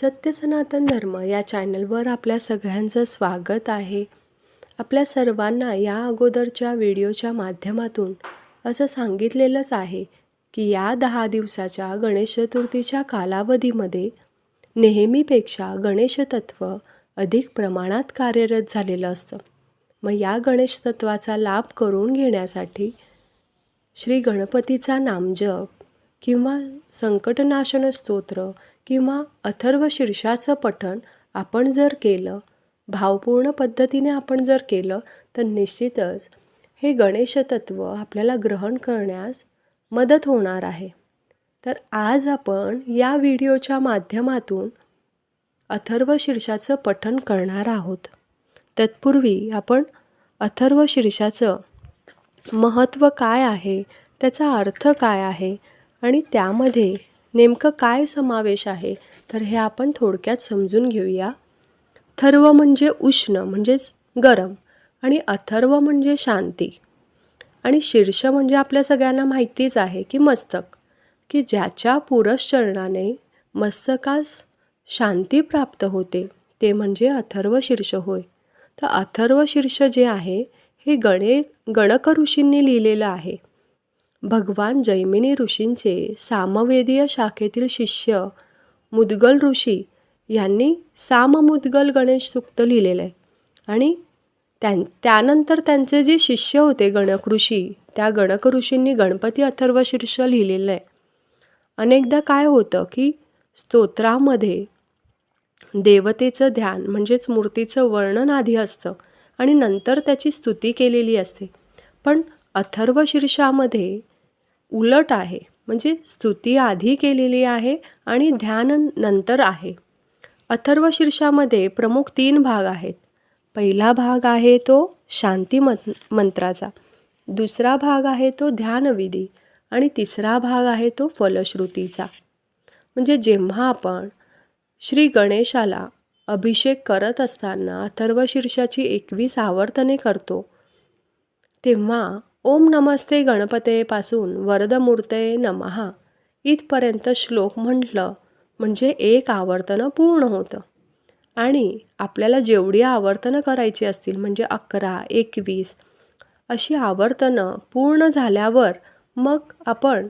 सत्य सनातन धर्म या चॅनलवर आपल्या सगळ्यांचं स्वागत आहे. आपल्या सर्वांना या अगोदरच्या व्हिडिओच्या माध्यमातून असं सांगितलेलंच आहे की या दहा दिवसाच्या गणेश चतुर्थीच्या कालावधीमध्ये नेहमीपेक्षा गणेश तत्त्व अधिक प्रमाणात कार्यरत झालेलं असतं. मग या गणेश तत्वाचा लाभ करून घेण्यासाठी श्री गणपतीचा नामजप किंवा संकटनाशन स्तोत्र किंवा अथर्व शीर्षाचं पठण आपण जर केलं भावपूर्ण पद्धतीने आपण जर केलं तर निश्चितच हे गणेशतत्व आपल्याला ग्रहण करण्यास मदत होणार आहे. तर आज आपण या व्हिडिओच्या माध्यमातून अथर्व शीर्षाचं पठण करणार आहोत. तत्पूर्वी आपण अथर्व शीर्षाचं महत्त्व काय आहे त्याचा अर्थ काय आहे आणि त्यामध्ये नेमकं काय समावेश आहे? तर हे आपण थोडक्यात समजून घेऊया. थर्व म्हणजे उष्ण म्हणजेच गरम आणि अथर्व म्हणजे शांती. आणि शीर्ष म्हणजे आपल्या सगळ्यांना माहितीच आहे की मस्तक की ज्याच्या पुरश्चरणाने मस्तकास शांती प्राप्त होते ते म्हणजे अथर्व शीर्ष होय. तर अथर्व शीर्ष जे आहे हे गणे गणक ऋषींनी लिहिलेलं आहे. भगवान जैमिनी ऋषींचे सामवेदीय शाखेतील शिष्य मुद्गल ऋषी यांनी साममुद्गल गणेश सूक्त लिहिलेलं आहे आणि त्यां त्यानंतर त्यांचे जे शिष्य होते गणक ऋषी त्या गणक ऋषींनी गणपती अथर्व शीर्ष लिहिलेलं आहे अनेकदा काय होतं की स्तोत्रामध्ये देवतेचं ध्यान म्हणजेच मूर्तीचं वर्णन आधी असतं आणि नंतर त्याची स्तुती केलेली असते. पण अथर्व शीर्षामध्ये उलट आहे. म्हणजे स्तुती आधी केलेली आहे आणि ध्यान नंतर आहे. अथर्व शीर्षामध्ये प्रमुख तीन भाग आहेत. पहिला भाग आहे तो शांती मं मंत्राचा. दुसरा भाग आहे तो ध्यानविधी. आणि तिसरा भाग आहे तो फलश्रुतीचा. म्हणजे जेव्हा आपण श्री गणेशाला अभिषेक करत असताना अथर्व शीर्षाची एकवीस आवर्तने करतो तेव्हा ओम नमस्ते गणपतेपासून वरदमूर्ते नमहा इथपर्यंत श्लोक म्हटलं म्हणजे एक आवर्तनं पूर्ण होतं. आणि आपल्याला जेवढी आवर्तनं करायची असतील म्हणजे अकरा एकवीस अशी आवर्तनं पूर्ण झाल्यावर मग आपण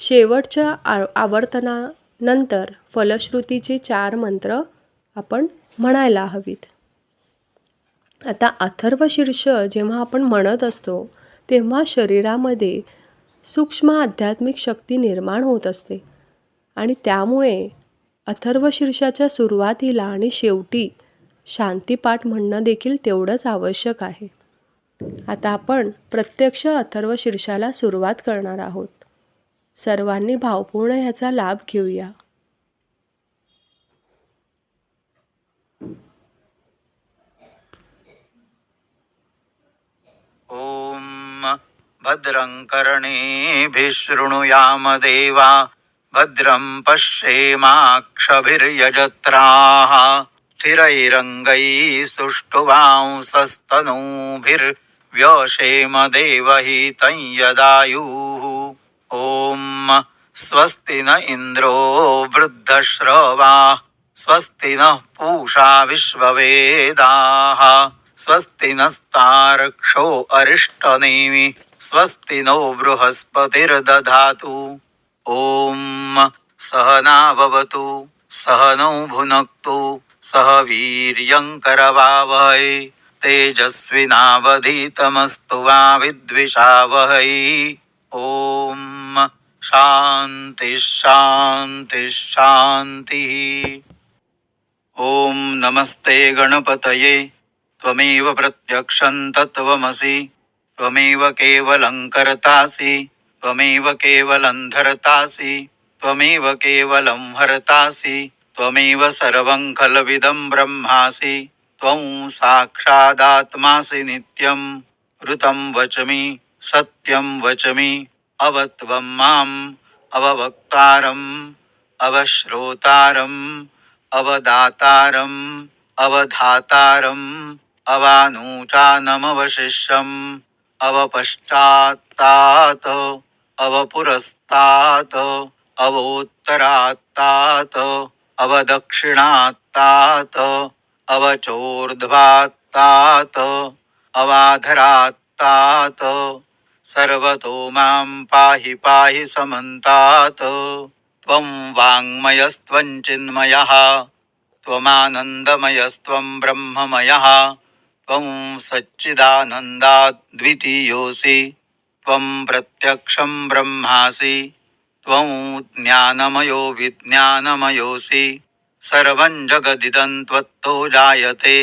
शेवटच्या आ आवर्तनानंतर फलश्रुतीचे चार मंत्र आपण म्हणायला हवीत. आता अथर्व शीर्ष जेव्हा आपण म्हणत असतो तेव्हा शरीरामध्ये सूक्ष्म आध्यात्मिक शक्ती निर्माण होत असते. आणि त्यामुळे अथर्व शीर्षाच्या सुरुवातीला आणि शेवटी शांतीपाठ म्हणणं देखील तेवढंच आवश्यक आहे. आता आपण प्रत्यक्ष अथर्व शीर्षाला सुरुवात करणार आहोत. सर्वांनी भावपूर्ण ह्याचा लाभ घेऊया. ओम भद्रं कर्णेभिः देवा भद्रं पश्येमाक्षभिर्यजत्राः। स्थिरैरङ्गैस्तुष्टुवांसस्तनूभिर्व्यशेम देवहितं यदायुः। ॐ स्वस्ति न इन्द्रो वृद्धश्रवाः स्वस्ति नः पूषा विश्ववेदाः। स्वस्ति नस्तार्क्षो अरिष्टनेमि स्वस्ति नो बृहस्पतिर्दधातु। ॐ सहनावतु सहनौ भुनक्तु सह वीर्यङ्करवावहै तेजस्विनावधीतमस्तु वा विद्विषावहै। ॐ शान्तिः शान्तिः शान्तिः। ॐ नमस्ते गणपतये त्वमेव प्रत्यक्षं तत्त्वमसि। त्वमेव केवलं कर्तासि त्वमेव केवलं धर्तासि त्वमेव केवलं हर्तासि त्वमेव सर्वं खलविदं ब्रह्मासि त्वं साक्षादात्मासि नित्यं। ऋतं वचमि सत्यं वचमि अवत्वं माम् अववक्तारम् अवश्रोतारम् अवदातारम् अवधातारम् अवानूचानमवशिष्यम्। अवपश्चात्तात अवपुरस्तात् अवोत्तरात्तात् अवदक्षिणात्तात् अवचोर्ध्वात्तात् अवाधरात्तात् सर्वतो मां पाहि पाहि समन्तात्। त्वं वाङ्मयस्त्वं चिन्मयः त्वमानन्दमयस्त्वं ब्रह्ममयः। त्वं सच्चिदानन्दाद्वितीयोऽसि त्वं प्रत्यक्षं ब्रह्मासि त्वं ज्ञानमयो विज्ञानमयोऽसि। सर्वं जगदिदं त्वत्तो जायते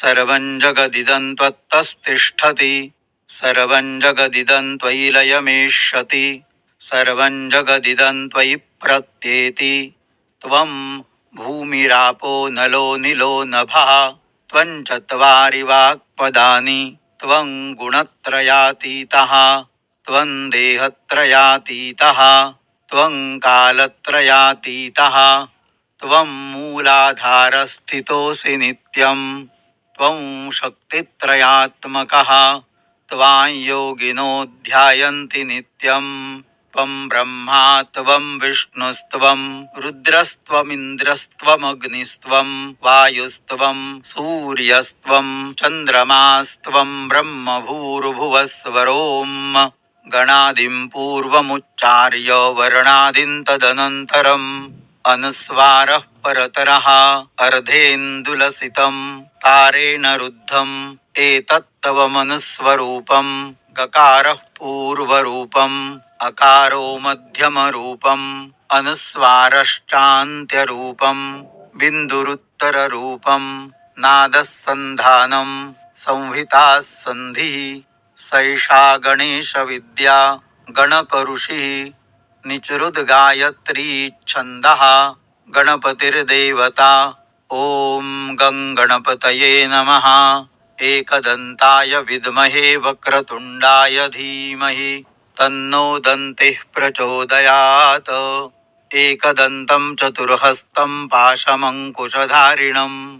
सर्वं जगदिदं त्वत्तस्तिष्ठति सर्वं जगदिदं त्वयि लयमेष्यति सर्वं जगदिदं त्वयि प्रत्येति त्वं भूमिरापो नलो निलो नभः त्वञ्चत्वारि वाक्पदानि त्वं गुणत्रयातीतः त्वं देहत्रयातीतः त्वं कालत्रयातीतः त्वं मूलाधारस्थितोऽसि नित्यं त्वं शक्तित्रयात्मकः त्वां योगिनो ध्यायन्ति नित्यम्। त्वं ब्रह्मा त्वं विष्णुस्त्वं रुद्रस्त्वमिन्द्रस्त्वमग्निस्त्वं वायुस्त्वं सूर्यस्त्वं चन्द्रमास्त्वं ब्रह्मभूर्भुवस्वरोम्। गणादिं पूर्वमुच्चार्य वर्णादिं तदनन्तरम्। अनुस्वारः परतरः अर्धेन्दुलसितं तारेण रुद्धम् एतत्तव मनुस्वरूपं गकारः पूर्वरूपम् अकारो मध्यमरूपम् अनुस्वारश्चान्त्यरूपम् बिन्दुरुत्तररूपम् नादः सन्धानं संहिताः सन्धिः सैषा गणेशविद्या गणकऋषिः निचरुद्गायत्री छन्दः गणपतिर्देवता। ॐ गङ्गणपतये नमः। एकदन्ताय विद्महे वक्रतुण्डाय धीमहि तन्नो दन्तिः प्रचोदयात्। एकदन्तं चतुर्हस्तं पाशमङ्कुशधारिणं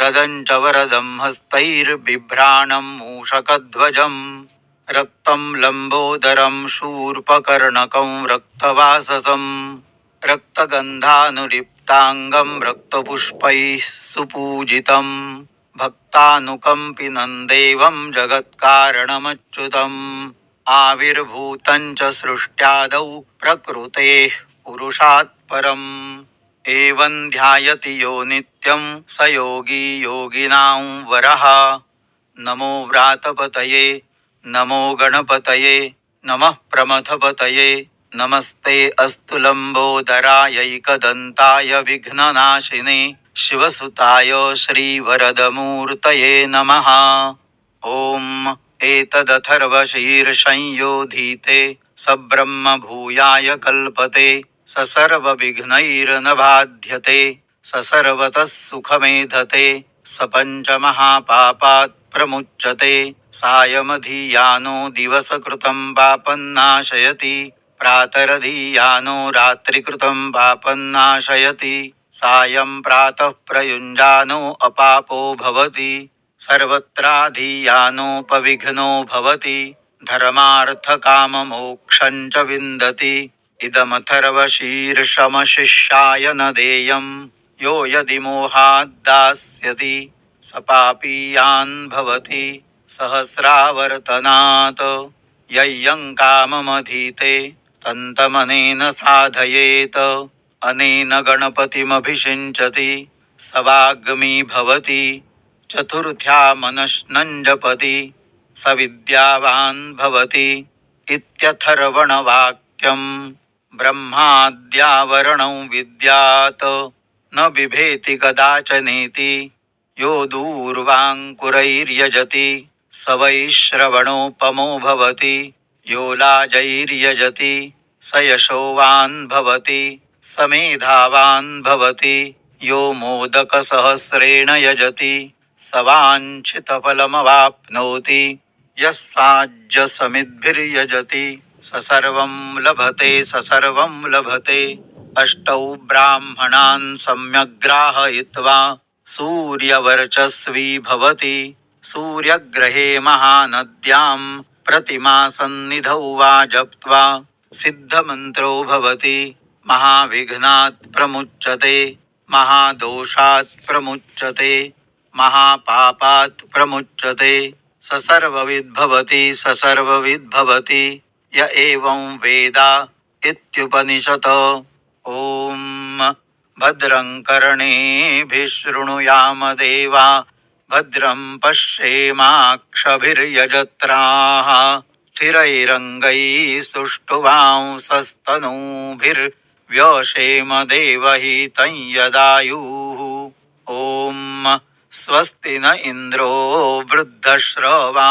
रदं च वरदं हस्तैर्बिभ्राणं मूषकध्वजम् रक्तं लम्बोदरं शूर्पकर्णकं रक्तवाससं रक्तगन्धानुलिप्ताङ्गं रक्तपुष्पैः सुपूजितम्। भक्तानुकम्पिनं देवं जगत्कारणमच्युतम् आविर्भूतं च सृष्ट्यादौ प्रकृतेः पुरुषात् परम्। एवं ध्यायति यो नित्यं स योगी योगिनां वरः। नमो व्रातपतये नमो गणपतये नमः प्रमथपतये नमस्ते अस्तु लम्बोदरायैकदन्ताय विघ्ननाशिने। शिवसुताय श्रीवरदमूर्तये नमः। ॐ एतदथर्वशीर्षंयोधीते सब्रह्मभूयाय कल्पते स सर्वविघ्नैर्न बाध्यते स सर्वतः सुखमेधते स पञ्चमहापापात् प्रमुच्यते। सायमधीयानो दिवसकृतं पापन्नाशयति प्रातरधीयानो रात्रिकृतं पापन्नाशयति सायं प्रातः प्रयुञ्जानो अपापो भवति सर्वत्राधीयानोपविघ्नो भवति धर्मार्थकाममोक्षं च विन्दति इदमथर्वशीर्षमशिष्याय न देयं यो यदि मोहाद्दास्यति स पापीयान् भवति सहस्रावर्तनात्। यय्यं काममधीते तन्तमनेन साधयेत्। अनेन गणपतिमभिषिञ्चति सवाग्मी भवति चतुर्थ्या मनश्नञ्जपति सविद्यावान् स विद्यावान् भवति इत्यथर्वणवाक्यं ब्रह्माद्यावरणं विद्यात् न बिभेति कदाचनेति यो दूर्वाङ्कुरैर्यजति स वै श्रवणोपमो भवति यो लाजैर्यजति स यशोवान् भवति। समेधावान् भवति। यो मोदकसहस्रेण यजति। स वाञ्छितफलमवाप्नोति यः साज्जसमिद्भिर्यजति स सर्वं लभते स सर्वं लभते। अष्टौ ब्राह्मणान् सम्यग्राहयित्वा सूर्यवर्चस्वी भवति। सूर्यग्रहे महानद्यां प्रतिमासन्निधौ वा जप्त्वा सिद्धमन्त्रो भवति। महाविघ्नात् प्रमुच्यते महादोषात् प्रमुच्यते महापापात् प्रमुच्यते स सर्वविद्भवति स सर्वविद्भवति य एवं वेद इत्युपनिषत्। ॐ भद्रं कर्णेभिशृणुयाम देवा भद्रं पश्येमाक्षभिर्यजत्राः स्थिरैरङ्गैस्तुष्टुवांसस्तनूभिर्व्यशेम देवहितं यदायुः। ॐ स्वस्ति न इन्द्रो वृद्धश्रवा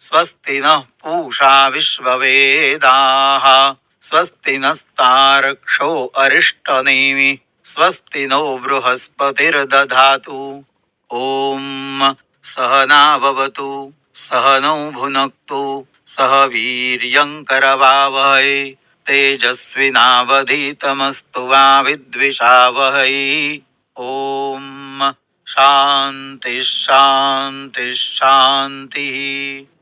स्वस्ति नः पूषा विश्ववेदाः स्वस्ति नस्तार्क्षो अरिष्टनेमि स्वस्ति नो बृहस्पतिर्दधातु। ॐ सहनाववतु सहनौ भुनक्तु सह वीर्यङ्करवावहै। तेजस्विनावधीतमस्तु वा विद्विषावहै। ॐ शान्तिः शान्तिः शान्तिः।